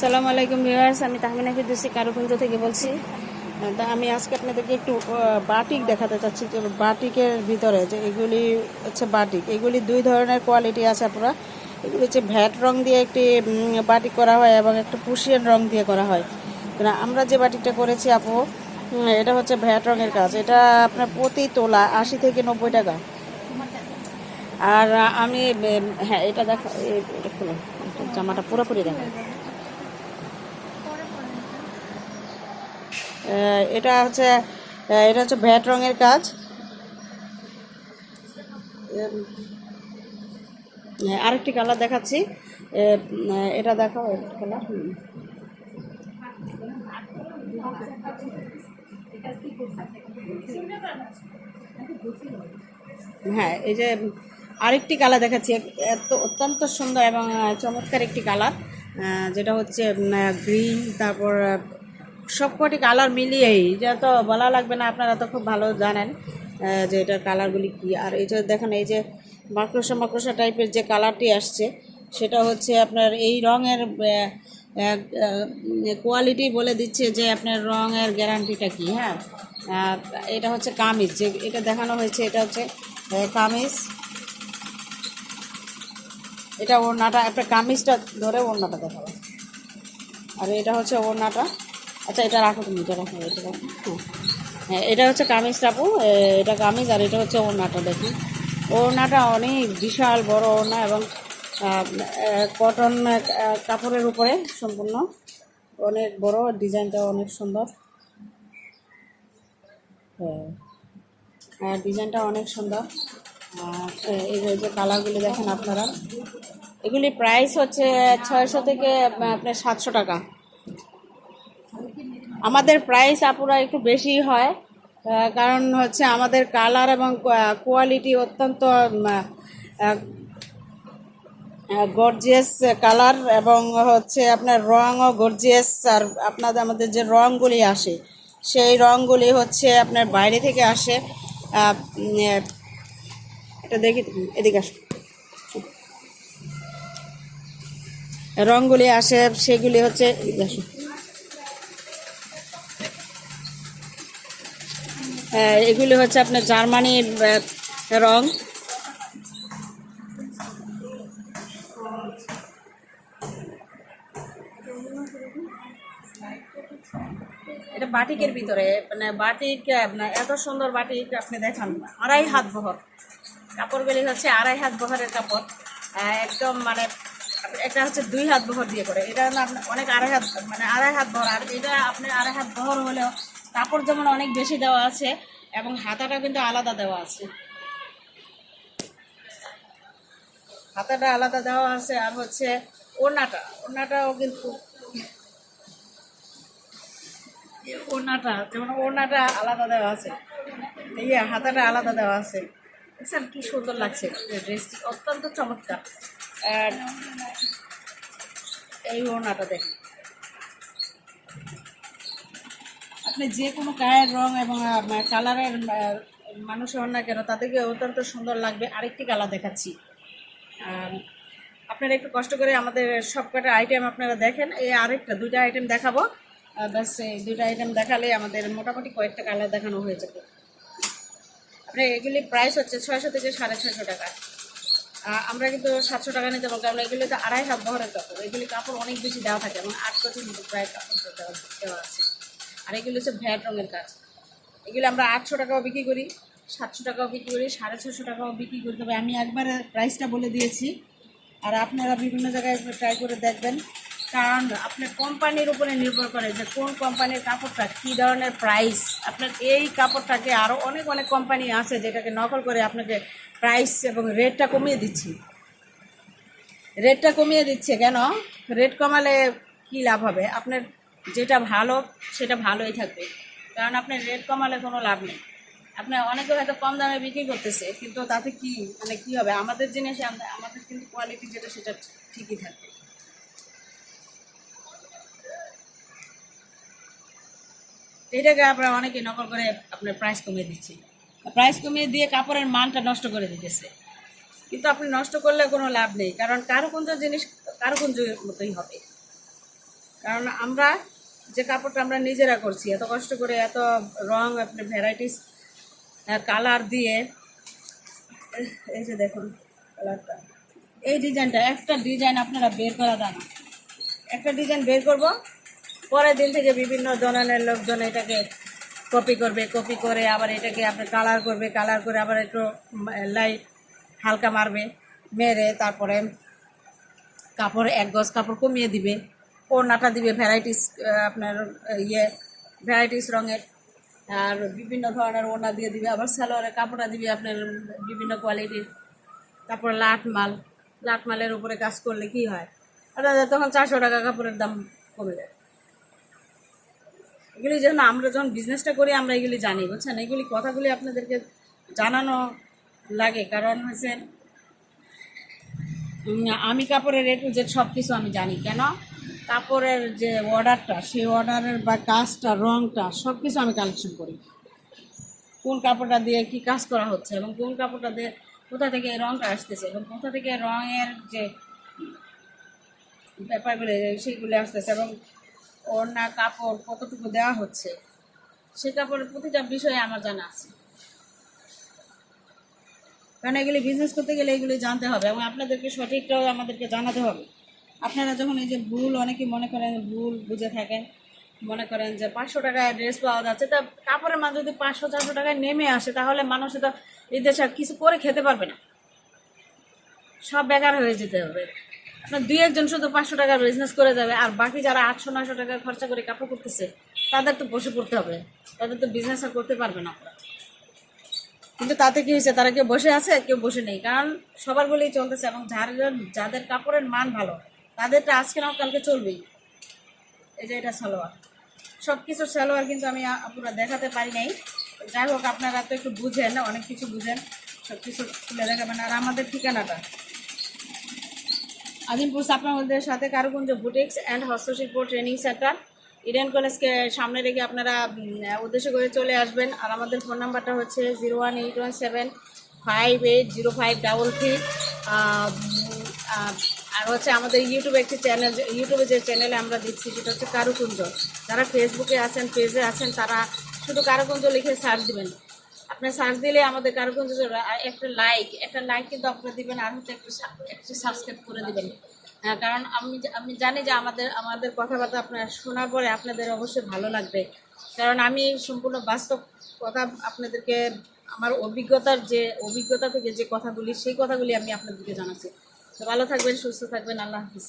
সালাম আলাইকুম ভিউয়ার্স, আমি তাহমিনা ফিরদৌসি কারুকুঞ্জ থেকে বলছি। তা আমি আজকে আপনাদেরকে একটু বাটিক দেখাতে চাচ্ছি বাটিকের ভিতরে যে এগুলি হচ্ছে বাটিক, এগুলি দুই ধরনের কোয়ালিটি আছে আপনারা। এগুলি হচ্ছে ভ্যাট রং দিয়ে একটি বাটিক করা হয় এবং একটা পুষিয়ান রং দিয়ে করা হয়। আমরা যে বাটিকটা করেছি আপু এটা হচ্ছে ভ্যাট রঙের কাজ। এটা আপনার প্রতি তোলা আশি থেকে নব্বই টাকা। আর আমি হ্যাঁ এটা দেখা এটা জামাটা পুরোপুরি দেখা। এটা হচ্ছে এটা হচ্ছে ভ্যাট রঙের কাজ। আরেকটি কালার দেখাচ্ছি। এটা দেখাও কালার হ্যাঁ এই যে আরেকটি কালার দেখাচ্ছি। এত অত্যন্ত সুন্দর এবং চমৎকার একটি কালার যেটা হচ্ছে গ্রিন তারপর সবকটি কালার মিলিয়েই যা তো বলা লাগবে না, আপনারা তো খুব ভালো জানেন যে এটার কালারগুলি কি। আর এই যে দেখেন, এই যে মাকড়সা মাকড়সা টাইপের যে কালারটি আসছে সেটা হচ্ছে আপনার এই রঙের কোয়ালিটি বলে দিচ্ছে যে আপনার রঙের গ্যারান্টিটা কি হ্যাঁ? এটা হচ্ছে কামিজ, যে এটা দেখানো হয়েছে, এটা হচ্ছে কামিজ। এটা ওড়নাটা, একটা কামিজটা ধরে ওড়নাটা দেখাবো আর এটা হচ্ছে ওড়নাটা। আচ্ছা এটা রাখো তুমি, এটা রাখো এটা রাখো। হ্যাঁ এটা হচ্ছে কামিজ টাপু এটা কামিজ আর এটা হচ্ছে ওড়নাটা দেখুন ওড়নাটা অনেক বিশাল বড় ওড়না এবং কটন কাপড়ের উপরে সম্পূর্ণ। অনেক বড় ডিজাইনটা অনেক সুন্দর। হ্যাঁ। আর ডিজাইনটা অনেক সুন্দর। এই যে- যে কালারগুলি দেখেন আপনারা। এগুলি প্রাইস হচ্ছে ছয়শো থেকে আপনার সাতশো টাকা। আমাদের প্রাইস আপুরা একটু বেশি হয় কারণ হচ্ছে আমাদের কালার এবং কোয়ালিটি অত্যন্ত গর্জিয়াস কালার এবং হচ্ছে আপনার রঙও গর্জিয়াস আর আপনাদের আমাদের যে রঙগুলি আসে, সেই রঙগুলি হচ্ছে আপনার বাইরে থেকে আসে। এটা দেখি এদিকে আসো। রঙগুলি আসে, সেগুলি হচ্ছে এগুলি হচ্ছে আপনার জার্মানির রং এটা বাটিকের ভিতরে মানে বাটিক আপনার এত সুন্দর বাটিক আপনি দেখান আড়াই হাত বহর। কাপড়গুলি হচ্ছে আড়াই হাত বহরের কাপড়। একদম মানে এটা হচ্ছে দুই হাত বহর দিয়ে করে। এটা অনেক আড়াই হাত মানে আড়াই হাত বহর। আর এটা আপনি আড়াই হাত বহর হলেও কাপড় যেমন অনেক বেশি দেওয়া আছে এবং হাতাটা কিন্তু আলাদা দেওয়া আছে। হাতাটা আলাদা দেওয়া আছে আর হচ্ছে ওড়নাটা। ওড়নাটাও কিন্তু ওড়নাটা যেমন ওড়নাটা আলাদা দেওয়া আছে। এই হাতাটা আলাদা দেওয়া আছে। স্যার, কি সুন্দর লাগছে ড্রেসটি, অত্যন্ত চমৎকার। আর এই ওড়নাটা দেখুন। আপনি যে কোনো গায়ের রং এবং কালারের মানুষ হন না কেন, তাদেরকে অত্যন্ত সুন্দর লাগবে। আরেকটি কালার দেখাচ্ছি। আর আপনারা একটু কষ্ট করে আমাদের সবকটা আইটেম আপনারা দেখেন। এই আরেকটা, দুইটা আইটেম দেখাবো। ব্যাস, এই দুইটা আইটেম দেখালে আমাদের মোটামুটি কয়েকটা কালার দেখানো হয়ে যাবে। আপনার এগুলি প্রাইস হচ্ছে ছয়শো থেকে সাড়ে ছয়শো টাকা। আমরা কিন্তু সাতশো টাকা নিতে পারব, কারণ এগুলি তো আড়াই হাত বহরের কাপড়। এগুলি কাপড় অনেক বেশি দেওয়া থাকে এবং আট মতো প্রায় কাপড় দেওয়া আছে। আর এগুলি হচ্ছে ভ্যাট রঙের কাজ। এগুলো আমরা আটশো টাকাও বিক্রি করি, সাতশো টাকাও বিক্রি করি, সাড়ে ছশো টাকাও বিক্রি করি তবে আমি একবারে প্রাইসটা বলে দিয়েছি। আর আপনারা বিভিন্ন জায়গায় ট্রাই করে দেখবেন। কারণ আপনার কোম্পানির উপরে নির্ভর করে যে কোন কোম্পানির কাপড়টা কী ধরনের প্রাইস আপনার এই কাপড়টাকে আরও অনেক অনেক কোম্পানি আছে যেটাকে নকল করে আপনাকে প্রাইস এবং রেটটা কমিয়ে দিচ্ছি। রেটটা কমিয়ে দিচ্ছে কেন? রেট কমালে কি লাভ হবে? আপনার যেটা ভালো, সেটা ভালোই থাকবে। কারণ আপনার রেট কমালে কোনো লাভ নেই। আপনার অনেকে হয়তো কম দামে বিক্রি করতেছে, কিন্তু তাতে কি মানে কি হবে? আমাদের জিনিস আমাদের কিন্তু কোয়ালিটি যেটা, সেটা ঠিকই থাকবে। এটাকে আপনারা অনেকে নকল করে আপনার প্রাইস কমিয়ে দিচ্ছে। প্রাইস কমিয়ে দিয়ে কাপড়ের মানটা নষ্ট করে দিতেছে। কিন্তু আপনি নষ্ট করলে কোনো লাভ নেই, কারণ কারুকুঞ্জ জিনিস কারুকুঞ্জের মতোই হবে। কারণ আমরা যে কাপড়টা আমরা নিজেরা করছি, এত কষ্ট করে এত রং আপনি ভ্যারাইটিস কালার দিয়ে, এই যে দেখুন কালারটা এই ডিজাইনটা একটা ডিজাইন আপনারা বের করা দেন একটা ডিজাইন বের করব পরের দিন থেকে বিভিন্ন ধরনের লোকজন এটাকে কপি করবে কপি করে আবার এটাকে আপনি কালার করবে কালার করে আবার একটু লাইট হালকা মারবে, মেরে তারপরে কাপড়, এক গজ কাপড় কমিয়ে দিবে, ওড়নাটা দিবে ভ্যারাইটিস আপনার ইয়ে ভ্যারাইটিস রঙের, আর বিভিন্ন ধরনের ওড়না দিয়ে দিবে, আবার সালোয়ারের কাপড়টা দিবে আপনার বিভিন্ন কোয়ালিটির তারপরে লাট মাল লাট মালের উপরে কাজ করলে কি হয়? আপনাদের তখন চারশো টাকা কাপড়ের দাম কমে যায়। এগুলি যখন আমরা যখন বিজনেসটা করি, আমরা এগুলি জানি, বুঝছেন? এগুলি কথাগুলি আপনাদেরকে জানানো লাগে, কারণ হয়েছে আমি কাপড়ের এ টু জেড সব কিছু আমি জানি, কেন? কাপড়ের যে অর্ডারটা সেই অর্ডারের বা কাজটা, রংটা সব কিছু আমি কালেকশন করি। কোন কাপড়টা দিয়ে কি কাজ করা হচ্ছে এবং কোন কাপড়টা দিয়ে কোথা থেকে রঙটা আসতেছে এবং কোথা থেকে রঙের যে ব্যাপারগুলো, সেইগুলো আসতেছে এবং ওড়না, কাপড়, কতটুকু দেওয়া হচ্ছে সেই কাপড়ের প্রতিটা বিষয়ে আমার জানা আছে। কারণ এগুলি বিজনেস করতে গেলে এগুলি জানতে হবে এবং আপনাদেরকে সঠিকটাও আমাদেরকে জানাতে হবে। আপনারা যখন এই যে ভুল, অনেকে মনে করেন ভুল বুঝে থাকেন, মনে করেন যে পাঁচশো টাকায় ড্রেস পাওয়া যাচ্ছে, তা কাপড়ের মান যদি পাঁচশো, চারশো টাকায় নেমে আসে, তাহলে মানুষ তো এই দেশে কিছু করে খেতে পারবে না। সব বেকার হয়ে যেতে হবে। দুই একজন শুধু পাঁচশো টাকার বিজনেস করে যাবে, আর বাকি যারা আটশো, নয়শো টাকা খরচা করে কাপড় করতেছে তাদের তো বসে পড়তে হবে। তাদের তো বিজনেস আর করতে পারবে না। কিন্তু তাতে কি হয়েছে, তারা কেউ বসে আছে, কেউ বসে নেই। কারণ সবার বলেই চলতেছে, এবং যাদের যাদের কাপড়ের মান ভালো, তাদেরটা আজকে না কালকে চলবেই। এই যে এটা সালোয়ার। সব কিছু সালোয়ার কিন্তু আমি আপনারা দেখাতে পারি নাই। যাই হোক, আপনারা তো একটু বুঝেন, অনেক কিছু বুঝেন সব কিছু তুলে দেখাবেন। আর আমাদের ঠিকানাটা? আজিমপুর সাপনামদের সাথে কারুকুঞ্জ বুটিক্স অ্যান্ড হস্তশিল্প ট্রেনিং সেন্টার। ইডেন কলেজকে সামনে রেখে আপনারা উদ্দেশ্য করে চলে আসবেন। আর আমাদের ফোন নাম্বারটা হচ্ছে zero one eight one seven five eight zero five double three. আর হচ্ছে আমাদের ইউটিউবে একটি চ্যানেল, ইউটিউবে যে চ্যানেলে আমরা দিচ্ছি সেটা হচ্ছে কারুকুঞ্জ যারা ফেসবুকে আছেন পেজে আছেন, তারা শুধু কারুকুঞ্জ লিখে সার্চ দিবেন। আপনি সার্চ দিলে আমাদের কারুকুঞ্জ একটা লাইক একটা লাইক কিন্তু আপনারা দিবেন আর হচ্ছে একটু একটু সাবস্ক্রাইব করে দিবেন। হ্যাঁ, কারণ আমি আমি জানি যে আমাদের আমাদের কথাবার্তা আপনারা শোনার পরে আপনাদের অবশ্যই ভালো লাগবে। কারণ আমি সম্পূর্ণ বাস্তব কথা আপনাদেরকে আমার অভিজ্ঞতার যে অভিজ্ঞতা থেকে যে কথাগুলি সেই কথাগুলি আমি আপনাদেরকে জানাচ্ছি। তো ভালো থাকবেন সুস্থ থাকবেন আল্লাহ হাফিজ।